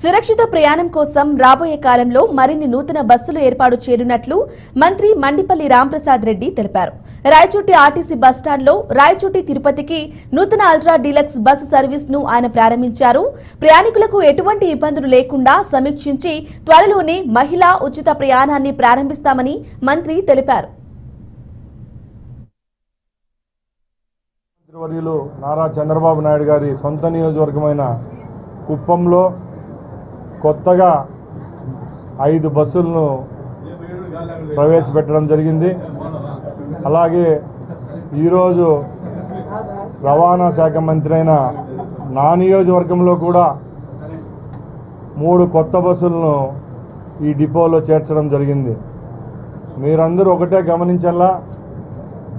సురక్షిత ప్రయాణం కోసం రాబోయే కాలంలో మరిన్ని నూతన బస్సులు ఏర్పాటు చేయనున్నట్లు మంత్రి మండిపల్లి రాంప్రసాద్ రెడ్డి తెలిపారు. రాయచోటి ఆర్టీసీ బస్టాండ్లో రాయచోటి తిరుపతికి నూతన అల్ట్రా డీలక్స్ బస్సు సర్వీస్ను ఆయన ప్రారంభించారు. ప్రయాణికులకు ఎటువంటి ఇబ్బందులు లేకుండా సమీక్షించి త్వరలోనే మహిళా ఉచిత ప్రయాణాన్ని ప్రారంభిస్తామని మంత్రి తెలిపారు. నారా చంద్రబాబు నాయుడు గారి సొంత నియోజకవర్గమైన కుప్పంలో కొత్తగా ఐదు బస్సులను ప్రవేశపెట్టడం జరిగింది. అలాగే ఈరోజు రవాణా శాఖ మంత్రి అయిన నా నియోజకవర్గంలో కూడా మూడు కొత్త బస్సులను ఈ డిపోలో చేర్చడం జరిగింది. మీరందరూ ఒకటే గమనించల్లా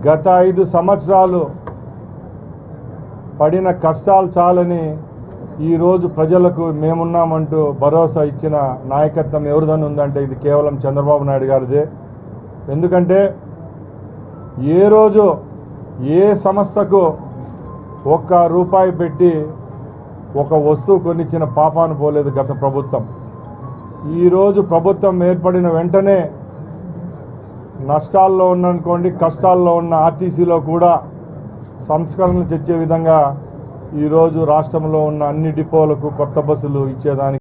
గత ఐదు సంవత్సరాలు పడిన కష్టాలు చాలని ఈరోజు ప్రజలకు మేమున్నామంటూ భరోసా ఇచ్చిన నాయకత్వం ఎవరిదని ఉందంటే ఇది కేవలం చంద్రబాబు నాయుడు గారిదే. ఎందుకంటే ఏ రోజు ఏ సంస్థకు ఒక్క రూపాయి పెట్టి ఒక వస్తువు కొనిచ్చిన పాపాను పోలేదు గత ప్రభుత్వం. ఈరోజు ప్రభుత్వం ఏర్పడిన వెంటనే నష్టాల్లో ఉన్ననుకోండి కష్టాల్లో ఉన్న ఆర్టీసీలో కూడా సంస్కరణలు తెచ్చే విధంగా ఈరోజు రాష్ట్రంలో ఉన్న అన్ని డిపోలకు కొత్త బస్సులు ఇచ్చేదానికి